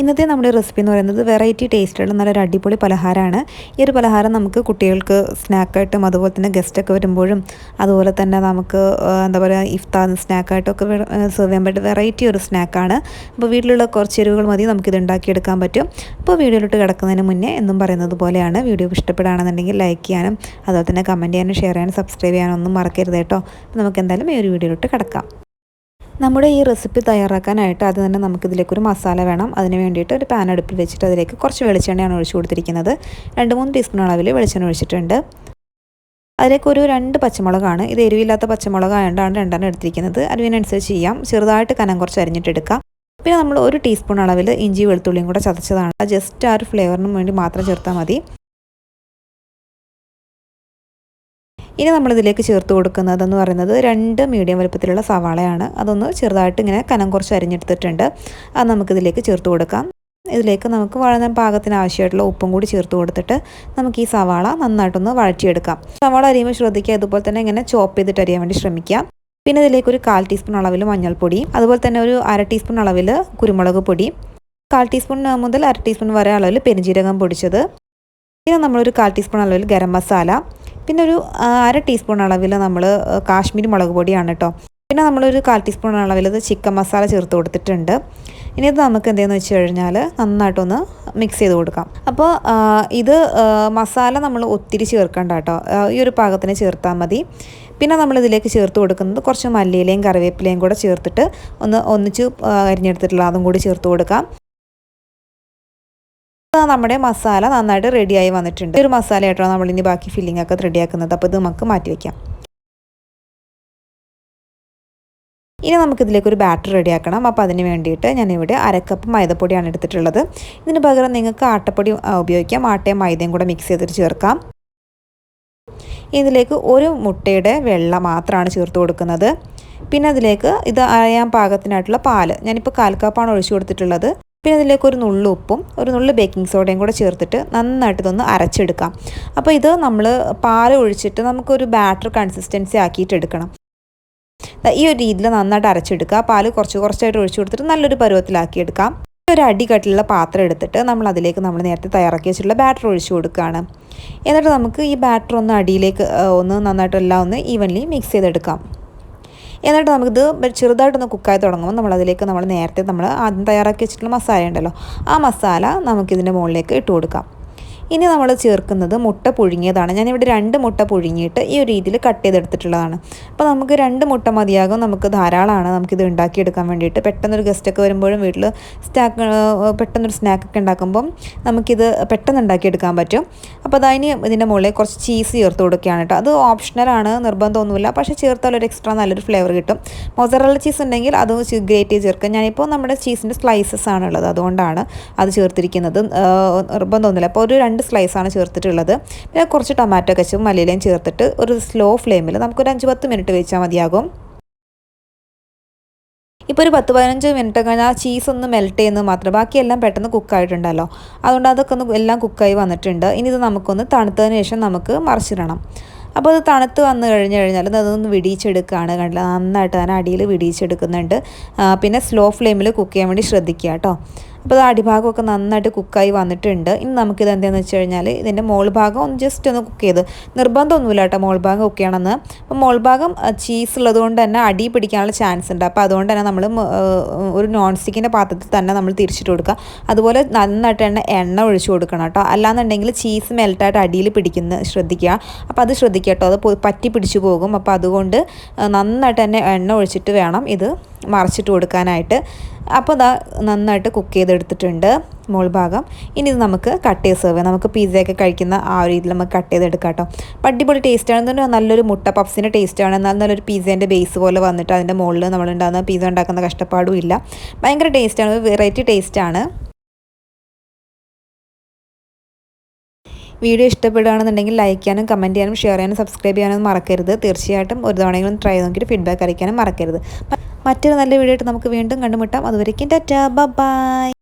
ഇന്നത്തെ നമ്മുടെ റെസിപ്പി എന്ന് പറയുന്നത് വെറൈറ്റി ടേസ്റ്റുള്ള നല്ലൊരു അടിപൊളി പലഹാരമാണ്. ഈ ഒരു പലഹാരം നമുക്ക് കുട്ടികൾക്ക് സ്നാക്കായിട്ടും അതുപോലെ തന്നെ ഗസ്റ്റൊക്കെ വരുമ്പോഴും അതുപോലെ തന്നെ നമുക്ക് എന്താ പറയുക ഇഫ്താർ സ്നാക്കായിട്ടൊക്കെ സെർവ് ചെയ്യാൻ പറ്റും വെറൈറ്റി ഒരു സ്നാക്കാണ് അപ്പോൾ വീട്ടിലുള്ള കുറച്ച് എരിവുകൾ മതി നമുക്കിത് ഉണ്ടാക്കിയെടുക്കാൻ പറ്റും. അപ്പോൾ വീഡിയോയിലോട്ട് കിടക്കുന്നതിന് മുന്നേ എന്നും പറയുന്നത് പോലെയാണ്. വീഡിയോ ഇഷ്ടപ്പെടുകയാണെന്നുണ്ടെങ്കിൽ ലൈക്ക് ചെയ്യാനും അതുപോലെ തന്നെ കമന്റ് ചെയ്യാനും ഷെയർ ചെയ്യാനും സബ്സ്ക്രൈബ് ചെയ്യാനും ഒന്നും മറക്കരുത് കേട്ടോ. അപ്പോൾ നമുക്ക് എന്തായാലും ഈ ഒരു വീഡിയോയിലോട്ട് കിടക്കാം. നമ്മുടെ ഈ റെസിപ്പി തയ്യാറാക്കാനായിട്ട് അത് തന്നെ നമുക്കിതിലേക്കൊരു മസാല വേണം. അതിന് വേണ്ടിയിട്ട് ഒരു പാൻ അടുപ്പിൽ വെച്ചിട്ട് അതിലേക്ക് കുറച്ച് വെളിച്ചെണ്ണയാണ് ഒഴിച്ചു കൊടുത്തിരിക്കുന്നത്. രണ്ട് മൂന്ന് ടീസ്പൂൺ അളവിൽ വെളിച്ചെണ്ണ ഒഴിച്ചിട്ടുണ്ട്. അതിലേക്ക് ഒരു രണ്ട് പച്ചമുളകാണ്. ഇത് എരിവില്ലാത്ത പച്ചമുളക് ആയതുകൊണ്ടാണ് രണ്ടെണ്ണം എടുത്തിരിക്കുന്നത്. അതിനനുസരിച്ച് ചെയ്യാം. ചെറുതായിട്ട് കനം കുറച്ച് അരിഞ്ഞിട്ടെടുക്കാം പിന്നെ നമ്മൾ ഒരു ടീസ്പൂൺ അളവിൽ ഇഞ്ചി വെളുത്തുള്ളിയും കൂടെ ചതച്ചതാണ്. ജസ്റ്റ് ആ ഒരു ഫ്ലേവറിനും വേണ്ടി മാത്രം ചേർത്താൽ മതി. ഇനി നമ്മളിതിലേക്ക് ചേർത്ത് കൊടുക്കുന്നതെന്ന് പറയുന്നത് രണ്ട് മീഡിയം വലുപ്പത്തിലുള്ള സവാളയാണ്. അതൊന്ന് ചെറുതായിട്ട് ഇങ്ങനെ കനം കുറച്ച് അരിഞ്ഞെടുത്തിട്ടുണ്ട്. അത് നമുക്കിതിലേക്ക് ചേർത്ത് കൊടുക്കാം. ഇതിലേക്ക് നമുക്ക് വളരെ പാകത്തിന് ആവശ്യമായിട്ടുള്ള ഉപ്പും കൂടി ചേർത്ത് കൊടുത്തിട്ട് നമുക്ക് ഈ സവാള നന്നായിട്ടൊന്ന് വഴറ്റിയെടുക്കാം. സവാള അരിയുമ്പോൾ ശ്രദ്ധിക്കുക അതുപോലെ തന്നെ ഇങ്ങനെ ചോപ്പ് ചെയ്തിട്ട് അരിയാൻ വേണ്ടി ശ്രമിക്കാം പിന്നെ ഇതിലേക്ക് ഒരു കാൽ ടീസ്പൂൺ അളവിൽ മഞ്ഞൾപ്പൊടി അതുപോലെ തന്നെ ഒരു അര ടീസ്പൂൺ അളവിൽ കുരുമുളക് പൊടി കാൽ ടീസ്പൂൺ മുതൽ അര ടീസ്പൂൺ വരെ അളവിൽ പെരുംജീരകം പൊടിച്ചത്. പിന്നെ നമ്മളൊരു കാൽ ടീസ്പൂൺ അളവിൽ ഗരം മസാല പിന്നെ ഒരു അര ടീസ്പൂൺ അളവിൽ നമ്മൾ കാശ്മീരി മുളക് പൊടിയാണ് കേട്ടോ പിന്നെ നമ്മളൊരു കാൽ ടീസ്പൂൺ അളവിൽ ചിക്കൻ മസാല ചേർത്ത് കൊടുത്തിട്ടുണ്ട്. ഇനി ഇത് നമുക്ക് എന്തെന്ന് വെച്ച് കഴിഞ്ഞാൽ നന്നായിട്ടൊന്ന് മിക്സ് ചെയ്ത് കൊടുക്കാം. അപ്പോൾ ഇത് മസാല നമ്മൾ ഒത്തിരി ചേർക്കണ്ട കേട്ടോ ഈ ഒരു പാകത്തിന് ചേർത്താൽ മതി. പിന്നെ നമ്മൾ ഇതിലേക്ക് ചേർത്ത് കൊടുക്കുന്നത് കുറച്ച് മല്ലിയിലയും കറിവേപ്പിലയും കൂടെ ചേർത്തിട്ട് ഒന്ന് ഒന്നിച്ച് അരിഞ്ഞെടുത്തിട്ടുള്ള അതും കൂടി ചേർത്ത് കൊടുക്കാം. നമ്മുടെ മസാല നന്നായിട്ട് റെഡിയായി വന്നിട്ടുണ്ട്. ഒരു മസാല ആയിട്ടോ നമ്മൾ ഇനി ബാക്കി ഫില്ലിംഗ് ഒക്കെ റെഡിയാക്കുന്നത് അപ്പോൾ ഇത് നമുക്ക് മാറ്റി വയ്ക്കാം ഇനി നമുക്കിതിലേക്ക് ഒരു ബാറ്റർ റെഡിയാക്കണം അപ്പോൾ അതിന് വേണ്ടിയിട്ട് ഞാനിവിടെ അരക്കപ്പ് മൈദപ്പൊടിയാണ് എടുത്തിട്ടുള്ളത്. ഇതിന് പകരം നിങ്ങൾക്ക് ആട്ടപ്പൊടി ഉപയോഗിക്കാം. ആട്ടയും മൈദയും കൂടെ മിക്സ് ചെയ്തിട്ട് ചേർക്കാം. ഇതിലേക്ക് ഒരു മുട്ടയുടെ വെള്ള മാത്രമാണ് ചേർത്ത് കൊടുക്കുന്നത്. പിന്നെ അതിലേക്ക് ഇത് അരയാൻ പാകത്തിനായിട്ടുള്ള പാൽ. ഞാനിപ്പോൾ കാൽ ഒഴിച്ചു കൊടുത്തിട്ടുള്ളത്. പിന്നെ അതിലേക്ക് ഒരു നുള്ളു ഉപ്പും ഒരു നുള്ളു ബേക്കിംഗ് സോഡയും കൂടെ ചേർത്തിട്ട് നന്നായിട്ട് ഇതൊന്ന് അരച്ചെടുക്കാം. അപ്പോൾ ഇത് നമ്മൾ പാൽ ഒഴിച്ചിട്ട് നമുക്കൊരു ബാറ്റർ കൺസിസ്റ്റൻസി ആക്കിയിട്ട് എടുക്കണം. ഈ ഒരു രീതിയിൽ നന്നായിട്ട് അരച്ചെടുക്കുക. പാൽ കുറച്ച് കുറച്ചായിട്ട് ഒഴിച്ചു കൊടുത്തിട്ട് നല്ലൊരു പരുവത്തിലാക്കിയെടുക്കാം ഒരു അടികട്ടിലുള്ള പാത്രം എടുത്തിട്ട് നമ്മൾ അതിലേക്ക് നമ്മൾ നേരത്തെ തയ്യാറാക്കി വെച്ചിട്ടുള്ള ബാറ്റർ ഒഴിച്ചു കൊടുക്കുകയാണ്. എന്നിട്ട് നമുക്ക് ഈ ബാറ്റർ ഒന്ന് അടിയിലേക്ക് ഒന്ന് നന്നായിട്ടെല്ലാം ഒന്ന് ഈവൻലി മിക്സ് ചെയ്തെടുക്കാം. എന്നിട്ട് നമുക്കിത് ചെറുതായിട്ടൊന്ന് കുക്കായി തുടങ്ങുമ്പോൾ നമ്മൾ അതിലേക്ക് നമ്മൾ നേരത്തെ നമ്മൾ ആദ്യം തയ്യാറാക്കി വെച്ചിട്ടുള്ള മസാല ഉണ്ടല്ലോ ആ മസാല നമുക്കിതിന്റെ മുകളിലേക്ക് ഇട്ട് കൊടുക്കാം. ഇനി നമ്മൾ ചേർക്കുന്നത് മുട്ട പുഴുങ്ങിയതാണ്. ഞാനിവിടെ രണ്ട് മുട്ട പുഴുങ്ങിയിട്ട് ഈ ഒരു രീതിയിൽ കട്ട് ചെയ്തെടുത്തിട്ടുള്ളതാണ്. അപ്പോൾ നമുക്ക് രണ്ട് മുട്ട മതിയാകും നമുക്ക് ധാരാളമാണ്. നമുക്കിത് ഉണ്ടാക്കിയെടുക്കാൻ വേണ്ടിയിട്ട്. പെട്ടെന്നൊരു ഗസ്റ്റൊക്കെ വരുമ്പോഴും വീട്ടിൽ സ്നാക്ക് പെട്ടെന്നൊരു സ്നാക്കൊക്കെ ഉണ്ടാക്കുമ്പം നമുക്കിത് പെട്ടെന്ന് ഉണ്ടാക്കിയെടുക്കാൻ പറ്റും. അപ്പോൾ അതിന് ഇതിന്റെ മുകളിൽ കുറച്ച് ചീസ് ചേർത്ത് കൊടുക്കുകയാണ് കേട്ടോ. അത് ഓപ്ഷണലാണ് നിർബന്ധമൊന്നുമില്ല പക്ഷേ ചേർത്താൽ ഒരു എക്സ്ട്രാ നല്ലൊരു ഫ്ലേവർ കിട്ടും. മൊസറല്ല ചീസ് ഉണ്ടെങ്കിൽ അത് ഗ്രേറ്റ് ചെയ്ത് ചേർക്കാം ഞാനിപ്പോൾ നമ്മുടെ ചീസിന്റെ സ്ലൈസസ് ആണുള്ളത് അതുകൊണ്ടാണ് അത് ചേർത്തിരിക്കുന്നത്. നിർബന്ധമൊന്നുമില്ല അപ്പോൾ ഒരു രണ്ട് സ്ലൈസാണ് ചേർത്തിട്ടുള്ളത്. പിന്നെ കുറച്ച് ടൊമാറ്റോ കച്ചും മല്ലിയിലയും ചേർത്തിട്ട് ഒരു സ്ലോ ഫ്ലെയിമിൽ നമുക്കൊരു അഞ്ച് പത്ത് മിനിറ്റ് വെച്ചാൽ മതിയാകും. ഇപ്പോൾ ഒരു പത്ത് പതിനഞ്ച് മിനിറ്റ് കഴിഞ്ഞാൽ ആ ചീസ് ഒന്ന് മെൽറ്റ് ചെയ്യുന്നത് മാത്രം ബാക്കിയെല്ലാം പെട്ടെന്ന് കുക്കായിട്ടുണ്ടല്ലോ അതുകൊണ്ട് അതൊക്കെ ഒന്ന് എല്ലാം കുക്കായി വന്നിട്ടുണ്ട്. ഇനി ഇത് നമുക്കൊന്ന് തണുത്തതിന് ശേഷം നമുക്ക് മറിച്ചിടണം. അപ്പോൾ അത് തണുത്ത് വന്നു കഴിഞ്ഞ് കഴിഞ്ഞാൽ അതൊന്ന് വിടിയിച്ചെടുക്കുകയാണ് കണ്ടില്ല? നന്നായിട്ട് തന്നെ അടിയിൽ വിടിയിച്ചെടുക്കുന്നുണ്ട്. പിന്നെ സ്ലോ ഫ്ലെയിമിൽ കുക്ക് ചെയ്യാൻ വേണ്ടി ശ്രദ്ധിക്കുക കേട്ടോ. അപ്പോൾ അടിഭാഗമൊക്കെ നന്നായിട്ട് കുക്കായി വന്നിട്ടുണ്ട്. ഇനി നമുക്കിത് എന്താണെന്ന് വെച്ച് കഴിഞ്ഞാൽ ഇതിന്റെ മോൾ ഭാഗം ഒന്ന് ജസ്റ്റ് ഒന്ന് കുക്ക് ചെയ്ത്. നിർബന്ധമൊന്നുമില്ല കേട്ടോ മോൾ ഭാഗം കുക്ക് ചെയ്യണമെന്ന്. അപ്പോൾ മോൾ ഭാഗം ചീസ് ഉള്ളത് കൊണ്ട് തന്നെ അടി പിടിക്കാനുള്ള ചാൻസ് ഉണ്ട്. അപ്പോൾ അതുകൊണ്ട് തന്നെ നമ്മൾ ഒരു നോൺ സ്റ്റിക്കിന്റെ പാത്രത്തിൽ തന്നെ നമ്മൾ തിരിച്ചിട്ട് കൊടുക്കുക. അതുപോലെ നന്നായിട്ട് തന്നെ എണ്ണ ഒഴിച്ചു കൊടുക്കണം കേട്ടോ. അല്ലാന്നുണ്ടെങ്കിൽ ചീസ് മെൽറ്റായിട്ട് അടിയിൽ പിടിക്കുന്ന ശ്രദ്ധിക്കുക. അപ്പോൾ അത് ശ്രദ്ധിക്കുക കേട്ടോ. അത് പറ്റി പിടിച്ചു പോകും. അപ്പോൾ അതുകൊണ്ട് നന്നായിട്ട് തന്നെ എണ്ണ ഒഴിച്ചിട്ട് വേണം ഇത് മറച്ചിട്ട് കൊടുക്കാനായിട്ട്. അപ്പോൾ ഇതാ നന്നായിട്ട് കുക്ക് ചെയ്തെടുത്തിട്ടുണ്ട് മോൾ ഭാഗം. ഇനി ഇത് നമുക്ക് കട്ട് ചെയ്ത് സെർവ് ചെയ്യാം. നമുക്ക് പിസയൊക്കെ കഴിക്കുന്ന ആ ഒരു രീതിയിൽ നമുക്ക് കട്ട് ചെയ്തെടുക്കാം കേട്ടോ. അടിപൊളി ടേസ്റ്റാണ് നല്ലൊരു മുട്ട പപ്സിന്റെ ടേസ്റ്റാണ് എന്നാൽ നല്ലൊരു പിസേന്റെ ബേസ് പോലെ വന്നിട്ട് അതിന്റെ മുകളിൽ നമ്മൾ ഉണ്ടാകുന്ന പിസ്സ ഉണ്ടാക്കുന്ന കഷ്ടപ്പാടും ഇല്ല. ഭയങ്കര ടേസ്റ്റാണ് വെറൈറ്റി ടേസ്റ്റാണ് വീഡിയോ ഇഷ്ടപ്പെടുകയാണെന്നുണ്ടെങ്കിൽ ലൈക്ക് ചെയ്യാനും കമന്റ് ചെയ്യാനും ഷെയർ ചെയ്യാനും സബ്സ്ക്രൈബ് ചെയ്യാനും മറക്കരുത്. തീർച്ചയായിട്ടും ഒരു തവണയെങ്കിലും ട്രൈ നോക്കിയിട്ട് ഫീഡ്ബാക്ക് അറിയിക്കാനും മറക്കരുത്. മറ്റൊരു നല്ല വീഡിയോ ആയിട്ട് നമുക്ക് വീണ്ടും കണ്ടുമുട്ടാം. അതുവരേക്കും ടാറ്റാ. ബൈ